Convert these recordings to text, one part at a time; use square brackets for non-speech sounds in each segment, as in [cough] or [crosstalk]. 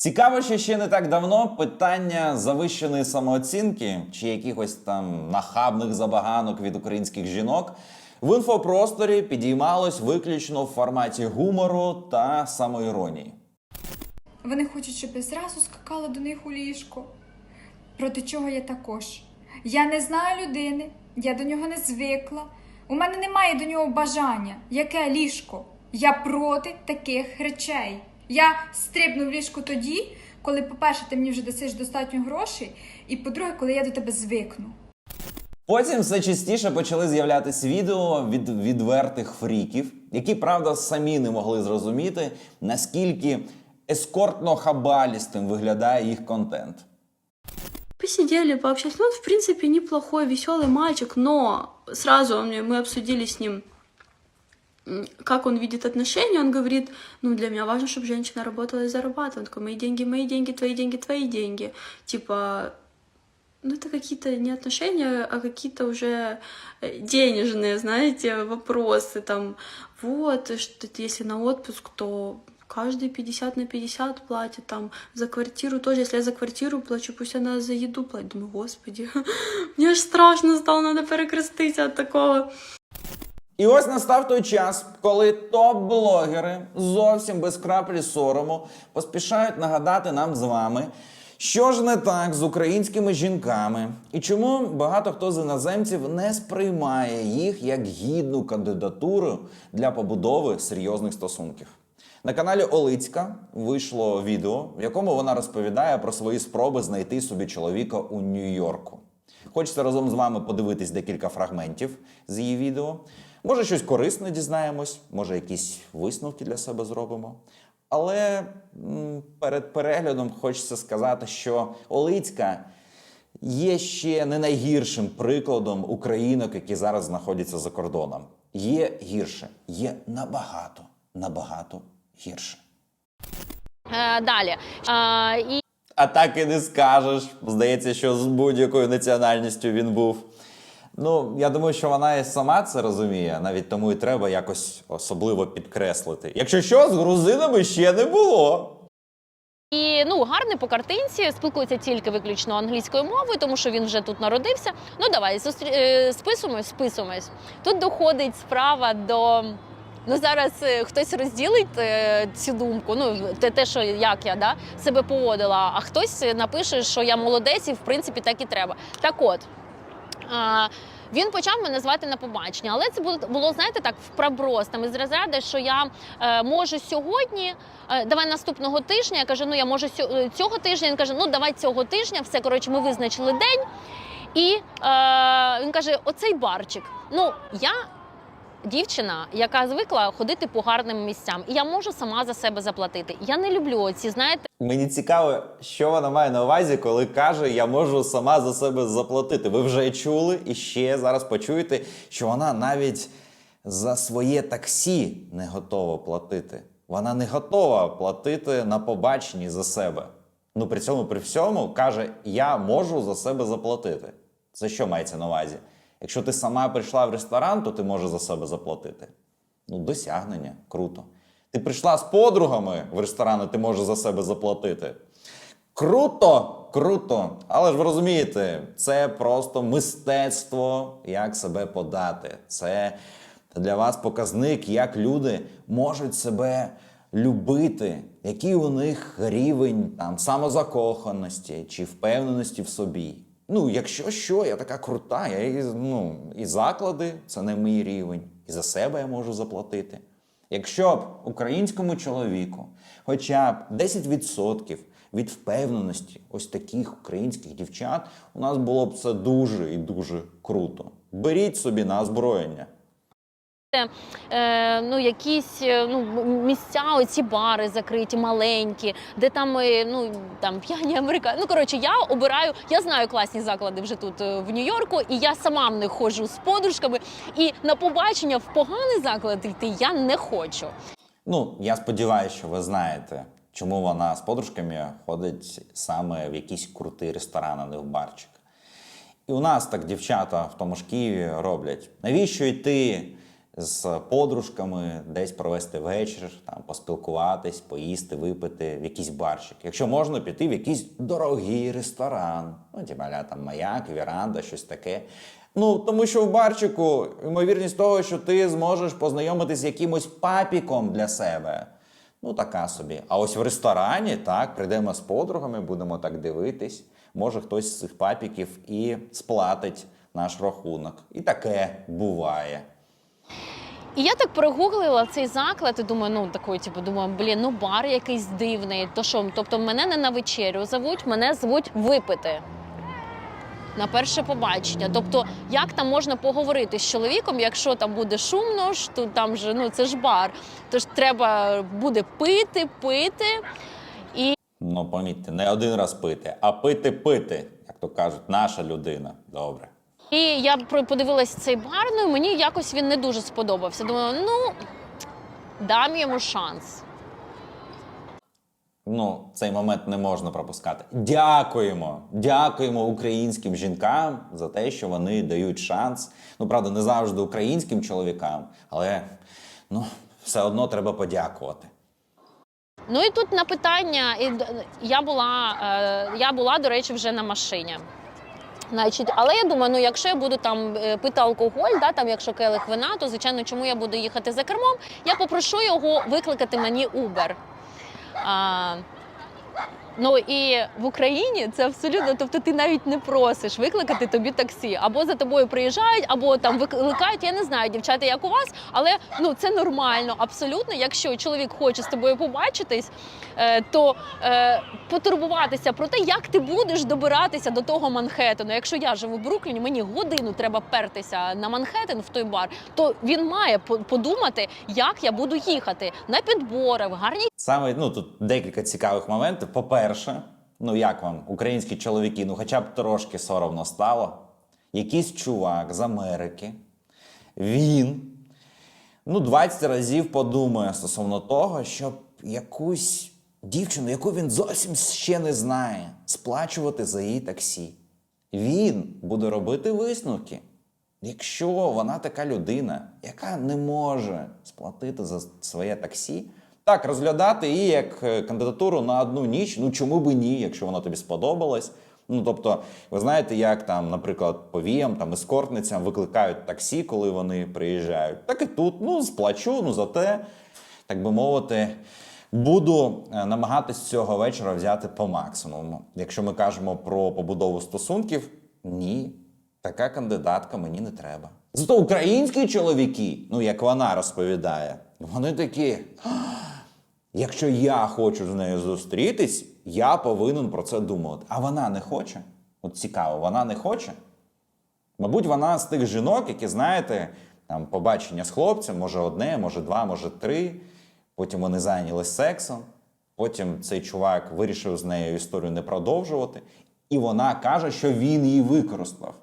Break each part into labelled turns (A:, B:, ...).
A: Цікаво, що ще не так давно питання завищеної самооцінки чи якихось там нахабних забаганок від українських жінок в інфопросторі підіймалось виключно в форматі гумору та самоіронії.
B: Вони хочуть, щоб я зразу скакала до них у ліжко. Проти чого я також. Я не знаю людини, я до нього не звикла. У мене немає до нього бажання. Яке ліжко? Я проти таких речей. Я стрибну в ліжко тоді, коли, по-перше, ти мені вже дасиш достатньо грошей, і по-друге, коли я до тебе звикну.
A: Потім все частіше почали з'являтися відео від відвертих фріків, які, правда, самі не могли зрозуміти, наскільки ескортно-хабалістим виглядає їх контент.
C: Посидели, пообщались. Ну, он, в принципе, неплохой, веселый мальчик, но сразу мы обсудили с ним, как он видит отношения. Он говорит, ну, для меня важно, чтобы женщина работала и зарабатывала. Он такой, мои деньги, мои деньги, твои деньги, твои деньги. Типа, ну, это какие-то не отношения, а какие-то уже э, денежные, знаете, вопросы. Там, вот, что если на отпуск, то каждый 50 на 50 платит, там, за квартиру тоже, если я за квартиру плачу, пусть она за еду платит. Думаю, господи, [laughs] мне аж страшно стало, надо перекреститься от такого.
A: І ось настав той час, коли топ-блогери зовсім без краплі сорому поспішають нагадати нам з вами, що ж не так з українськими жінками, і чому багато хто з іноземців не сприймає їх як гідну кандидатуру для побудови серйозних стосунків. На каналі Олицька вийшло відео, в якому вона розповідає про свої спроби знайти собі чоловіка у Нью-Йорку. Хочеться разом з вами подивитись декілька фрагментів з її відео. Може, щось корисне дізнаємось, може, якісь висновки для себе зробимо. Але перед переглядом хочеться сказати, що Олицька є ще не найгіршим прикладом українок, які зараз знаходяться за кордоном. Є гірше, є набагато, набагато гірше.
D: Е, далі. Е, і
A: А так і не скажеш. Здається, що з будь-якою національністю він був. Ну, я думаю, що вона і сама це розуміє, навіть тому і треба якось особливо підкреслити. Якщо що, з грузинами ще не було.
D: І ну гарний по картинці, спілкується тільки виключно англійською мовою, тому що він вже тут народився. Ну давай зустрі... е, списуємось, списуємось. Тут доходить справа до. Ну зараз е, хтось розділить е, цю думку. Ну те, те, що як я да, себе поводила, а хтось напише, що я молодець, і в принципі так і треба. Так от. Він почав мене звати на побачення, але це було, було знаєте, так в проброс, там із розряду, що я е, можу сьогодні, е, давай наступного тижня. Я кажу, ну я можу е, цього тижня. Він каже, ну давай цього тижня. Все коротше, ми визначили день. І е, він каже: оцей барчик. Ну я. Дівчина, яка звикла ходити по гарним місцям, і я можу сама за себе заплатити. Я не люблю ці, знаєте,
A: Мені цікаво, що вона має на увазі, коли каже, я можу сама за себе заплатити. Ви вже чули і ще зараз почуєте, що вона навіть за своє таксі не готова платити. Вона не готова платити на побаченні за себе. Ну при цьому при всьому каже, я можу за себе заплатити. Це що мається на увазі? Якщо ти сама прийшла в ресторан, то ти можеш за себе заплатити. Ну, досягнення, круто. Ти прийшла з подругами в ресторан, і ти можеш за себе заплатити. Круто, круто. Але ж ви розумієте, це просто мистецтво, як себе подати. Це для вас показник, як люди можуть себе любити, який у них рівень там самозакоханості чи впевненості в собі. Ну, якщо що, я така крута, я і, ну, і заклади це не мій рівень, і за себе я можу заплатити. Якщо б українському чоловіку хоча б 10% від впевненості ось таких українських дівчат, у нас було б це дуже і дуже круто. Беріть собі на озброєння.
D: Е, ну, якісь е, ну, місця, оці бари закриті, маленькі, де там, е, ну, там п'яні американці. Ну, коротше, я обираю, я знаю класні заклади вже тут в Нью-Йорку, і я сама в них ходжу з подружками. І на побачення в поганий заклад йти я не хочу.
A: Ну, я сподіваюся, що ви знаєте, чому вона з подружками ходить саме в якийсь крутий ресторан, а не в барчик. І у нас так дівчата в тому ж Києві роблять. Навіщо йти з подружками десь провести вечір, там поспілкуватись, поїсти, випити в якийсь барчик. Якщо можна піти в якийсь дорогий ресторан, ну типа там маяк, віранда, щось таке. Ну, тому що в барчику ймовірність того, що ти зможеш познайомитись з якимось папіком для себе. Ну, така собі. А ось в ресторані, так, прийдемо з подругами, будемо так дивитись. Може, хтось з цих папіків і сплатить наш рахунок. І таке буває.
D: І я так прогуглила цей заклад і думаю, ну такий, типу, думаю, блін, ну бар якийсь дивний. То що, тобто мене не на вечерю зовуть, мене звуть випити. На перше побачення. Тобто, як там можна поговорити з чоловіком, якщо там буде шумно, ж, то там же ну це ж бар. Тож треба буде пити, пити. і...
A: Ну, помітьте, не один раз пити, а пити-пити, як то кажуть, наша людина. Добре.
D: І я подивилась цей бар, ну і мені якось він не дуже сподобався. Думаю, ну дам йому шанс.
A: Ну, цей момент не можна пропускати. Дякуємо! Дякуємо українським жінкам за те, що вони дають шанс. Ну, правда, не завжди українським чоловікам, але ну, все одно треба подякувати.
D: Ну і тут на питання, я була, е, я була, до речі, вже на машині. Значить, але я думаю, ну якщо я буду там е, пити алкоголь, да, там, якщо келих вина, то звичайно, чому я буду їхати за кермом? Я попрошу його викликати мені Uber. А, ну і в Україні це абсолютно, тобто ти навіть не просиш викликати тобі таксі. Або за тобою приїжджають, або там викликають. Я не знаю, дівчата, як у вас, але ну це нормально, абсолютно. Якщо чоловік хоче з тобою побачитись, е, то е, потурбуватися про те, як ти будеш добиратися до того Манхеттену. Якщо я живу в Брукліні, мені годину треба пертися на Манхеттен в той бар, то він має подумати, як я буду їхати на підбори, в гарній
A: Саме ну тут декілька цікавих моментів. По-перше, ну як вам, українські чоловіки, ну хоча б трошки соромно стало. Якийсь чувак з Америки, він ну 20 разів подумає стосовно того, щоб якусь дівчину, яку він зовсім ще не знає, сплачувати за її таксі. Він буде робити висновки. Якщо вона така людина, яка не може сплатити за своє таксі, так розглядати її як е, кандидатуру на одну ніч, ну чому би ні, якщо вона тобі сподобалась. Ну тобто, ви знаєте, як там, наприклад, повіям, там ескортницям викликають таксі, коли вони приїжджають. Так і тут, ну сплачу, ну зате, так би мовити, буду е, намагатись цього вечора взяти по максимуму. Якщо ми кажемо про побудову стосунків, ні, така кандидатка мені не треба. Зато українські чоловіки, ну як вона розповідає, вони такі. Якщо я хочу з нею зустрітись, я повинен про це думати. А вона не хоче. От цікаво, вона не хоче. Мабуть, вона з тих жінок, які, знаєте, там побачення з хлопцем, може одне, може два, може три. Потім вони зайнялись сексом. Потім цей чувак вирішив з нею історію не продовжувати. І вона каже, що він її використав.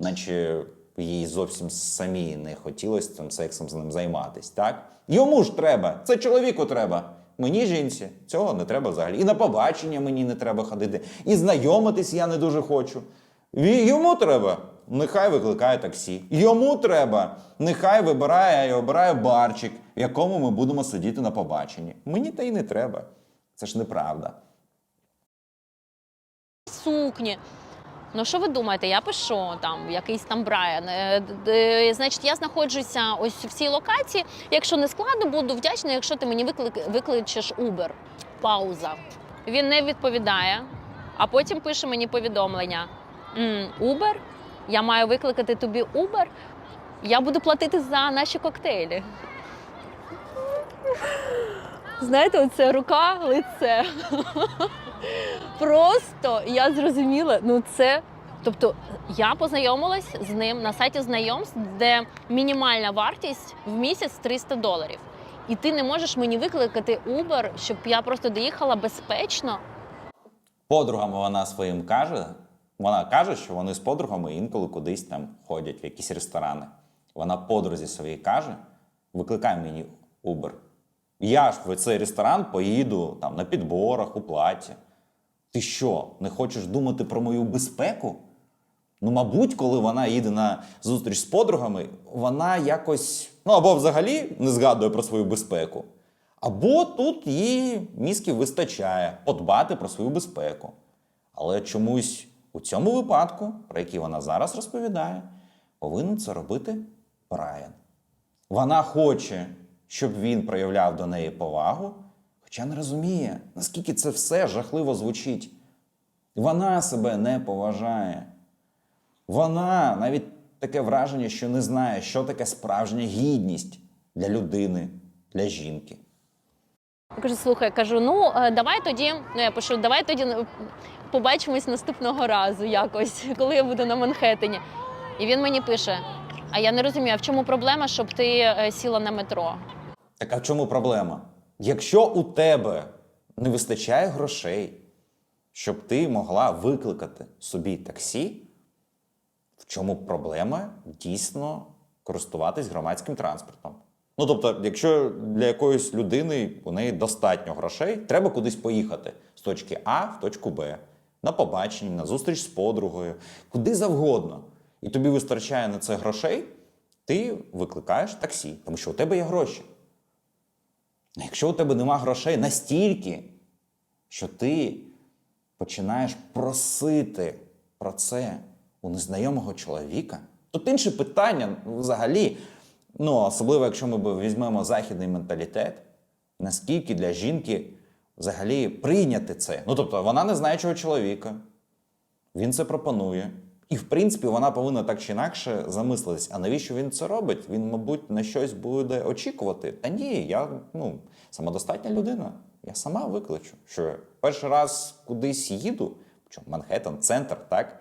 A: Наче їй зовсім самі не хотілося цим сексом з ним займатися, так? Йому ж треба, це чоловіку треба. Мені жінці цього не треба взагалі. І на побачення мені не треба ходити, і знайомитись я не дуже хочу. Йому треба, нехай викликає таксі. Йому треба, нехай вибирає і обирає барчик, в якому ми будемо сидіти на побаченні. Мені та й не треба. Це ж неправда.
D: сукні. Ну, що ви думаєте? Я пишу там якийсь там Брайан. Е, Значить, я знаходжуся ось в цій локації. Якщо не складно, буду вдячна, якщо ти мені виклик, викличеш Uber. Пауза. Він не відповідає, а потім пише мені повідомлення: «М, Uber? Я маю викликати тобі Uber. Я буду платити за наші коктейлі. Знаєте, оце рука, лице. Просто я зрозуміла, ну це. Тобто я познайомилась з ним на сайті знайомств, де мінімальна вартість в місяць 300 доларів. І ти не можеш мені викликати Uber, щоб я просто доїхала безпечно.
A: Подругам вона своїм каже. Вона каже, що вони з подругами інколи кудись там ходять в якісь ресторани. Вона подрузі своїй каже: викликай мені Uber. Я ж в цей ресторан поїду там на підборах, у платі. Ти що, не хочеш думати про мою безпеку? Ну, мабуть, коли вона їде на зустріч з подругами, вона якось, ну або взагалі не згадує про свою безпеку, або тут їй мізків вистачає подбати про свою безпеку. Але чомусь у цьому випадку, про який вона зараз розповідає, повинен це робити Брайан. Вона хоче, щоб він проявляв до неї повагу, хоча не розуміє, наскільки це все жахливо звучить. Вона себе не поважає. Вона навіть таке враження, що не знає, що таке справжня гідність для людини, для жінки.
D: Я кажу, слухай, кажу, ну е, давай тоді. Ну я пишу, давай тоді ну, побачимось наступного разу якось, [laughs] коли я буду на Манхеттені. І він мені пише: А я не розумію, а в чому проблема, щоб ти е, сіла на метро?
A: Так а в чому проблема? Якщо у тебе не вистачає грошей, щоб ти могла викликати собі таксі, в чому проблема дійсно користуватись громадським транспортом? Ну тобто, якщо для якоїсь людини у неї достатньо грошей, треба кудись поїхати з точки А в точку Б, на побачення, на зустріч з подругою, куди завгодно. І тобі вистачає на це грошей, ти викликаєш таксі, тому що у тебе є гроші. Якщо у тебе нема грошей настільки, що ти починаєш просити про це у незнайомого чоловіка, тут інше питання взагалі. Ну, особливо, якщо ми візьмемо західний менталітет, наскільки для жінки взагалі прийняти це. Ну, тобто, вона не знає чого чоловіка, він це пропонує. І, в принципі, вона повинна так чи інакше замислитись, а навіщо він це робить? Він, мабуть, на щось буде очікувати. Та ні, я ну, самодостатня людина. Я сама викличу, що перший раз кудись їду, що Манхеттен, центр, так?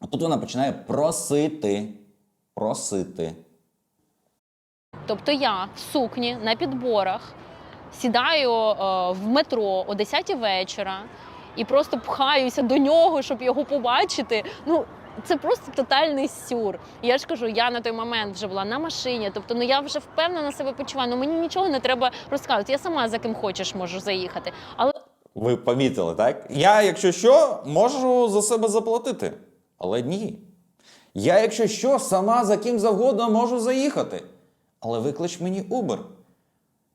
A: А тут вона починає просити. Просити.
D: Тобто я в сукні на підборах сідаю е, в метро о 10 вечора і просто пхаюся до нього, щоб його побачити. Ну, це просто тотальний сюр. Я ж кажу, я на той момент вже була на машині, тобто ну я вже впевнено себе почуваю. Ну мені нічого не треба розказувати. Я сама за ким хочеш можу заїхати. Але
A: Ви помітили, так? Я, якщо що, можу за себе заплатити. Але ні. Я, якщо що, сама за ким завгодно можу заїхати. Але виклич мені Uber.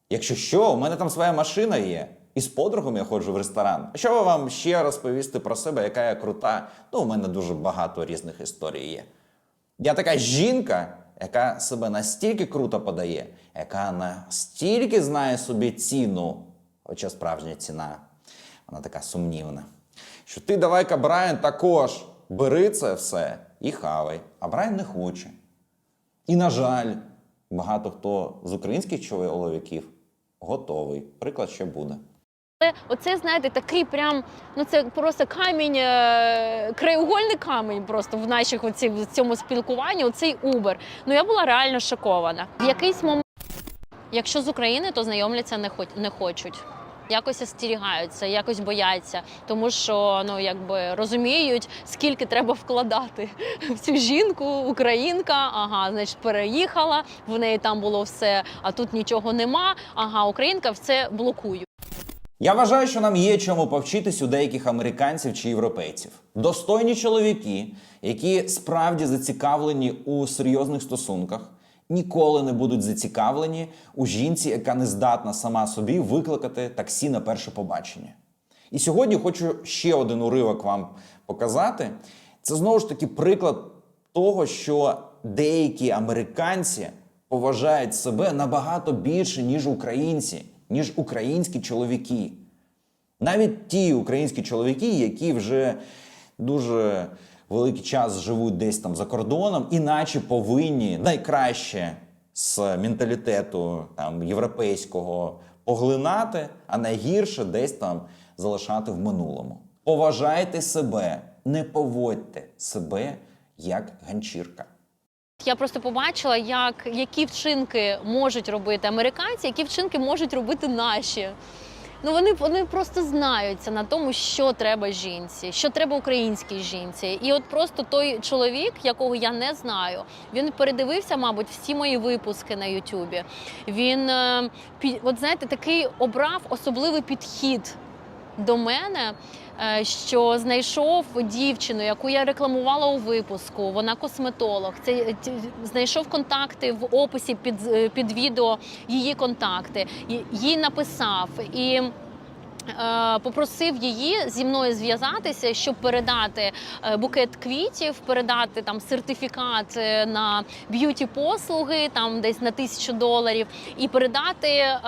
A: Якщо що, у мене там своя машина є. І з подругом я ходжу в ресторан. Що вам ще розповісти про себе, яка я крута? Ну, у мене дуже багато різних історій є. Я така жінка, яка себе настільки круто подає, яка настільки знає собі ціну, хоча справжня ціна, вона така сумнівна. Що ти давай-ка, Брайан, також бери це все і хавай. А Брайан не хоче. І, на жаль, багато хто з українських чоловіків готовий. Приклад ще буде.
D: Оце, знаєте, такий прям, ну це просто камінь, е, краєугольний камінь просто в наших оці, в цьому спілкуванні, оцей Uber. Ну я була реально шокована. В якийсь момент, якщо з України, то знайомляться не, хоч, не хочуть. Якось остерігаються, якось бояться, тому що ну якби розуміють, скільки треба вкладати [laughs] в цю жінку, українка. Ага, значить, переїхала, в неї там було все, а тут нічого нема. Ага, українка все блокує.
A: Я вважаю, що нам є чому повчитись у деяких американців чи європейців. Достойні чоловіки, які справді зацікавлені у серйозних стосунках, ніколи не будуть зацікавлені у жінці, яка не здатна сама собі викликати таксі на перше побачення. І сьогодні хочу ще один уривок вам показати. Це знову ж таки приклад того, що деякі американці поважають себе набагато більше, ніж українці, ніж українські чоловіки. Навіть ті українські чоловіки, які вже дуже великий час живуть десь там за кордоном, іначе повинні найкраще з менталітету там, європейського поглинати, а найгірше десь там залишати в минулому. Поважайте себе, не поводьте себе як ганчірка.
D: Я просто побачила, як які вчинки можуть робити американці, які вчинки можуть робити наші. Ну вони вони просто знаються на тому, що треба жінці, що треба українській жінці. І от просто той чоловік, якого я не знаю, він передивився, мабуть, всі мої випуски на Ютубі. Він е, от знаєте, такий обрав особливий підхід до мене. е, що знайшов дівчину, яку я рекламувала у випуску. Вона косметолог. Це е, знайшов контакти в описі під, е, під відео її контакти. Їй написав і. Е, Попросив її зі мною зв'язатися, щоб передати е, букет квітів, передати там сертифікат е, на б'юті послуги, там десь на тисячу доларів, і передати е,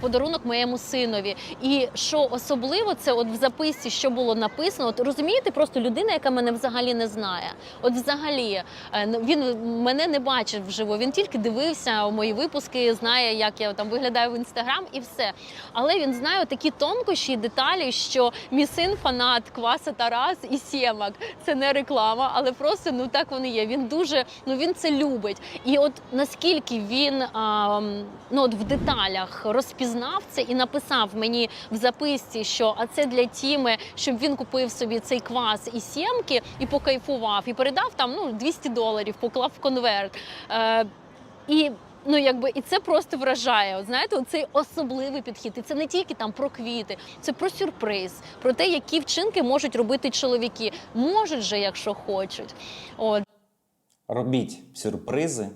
D: подарунок моєму синові. І що особливо, це от в записці, що було написано. От розумієте, просто людина, яка мене взагалі не знає. От взагалі він мене не бачив вживу. Він тільки дивився у мої випуски, знає, як я там виглядаю в інстаграм, і все. Але він знає такі тонкощі, і деталі, що мій син фанат Кваса Тарас і Сємак. Це не реклама, але просто ну так вони є. Він дуже ну він це любить. І от наскільки він а, ну от в деталях розпізнав це і написав мені в записці, що а це для Тіми, щоб він купив собі цей квас і сємки і покайфував, і передав там ну 200 доларів, поклав в конверт. Е, і ну якби і це просто вражає. От знаєте, цей особливий підхід. І це не тільки там про квіти, це про сюрприз, про те, які вчинки можуть робити чоловіки. Можуть же, якщо хочуть. От
A: Робіть сюрпризи,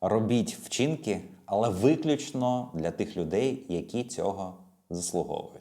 A: робіть вчинки, але виключно для тих людей, які цього заслуговують.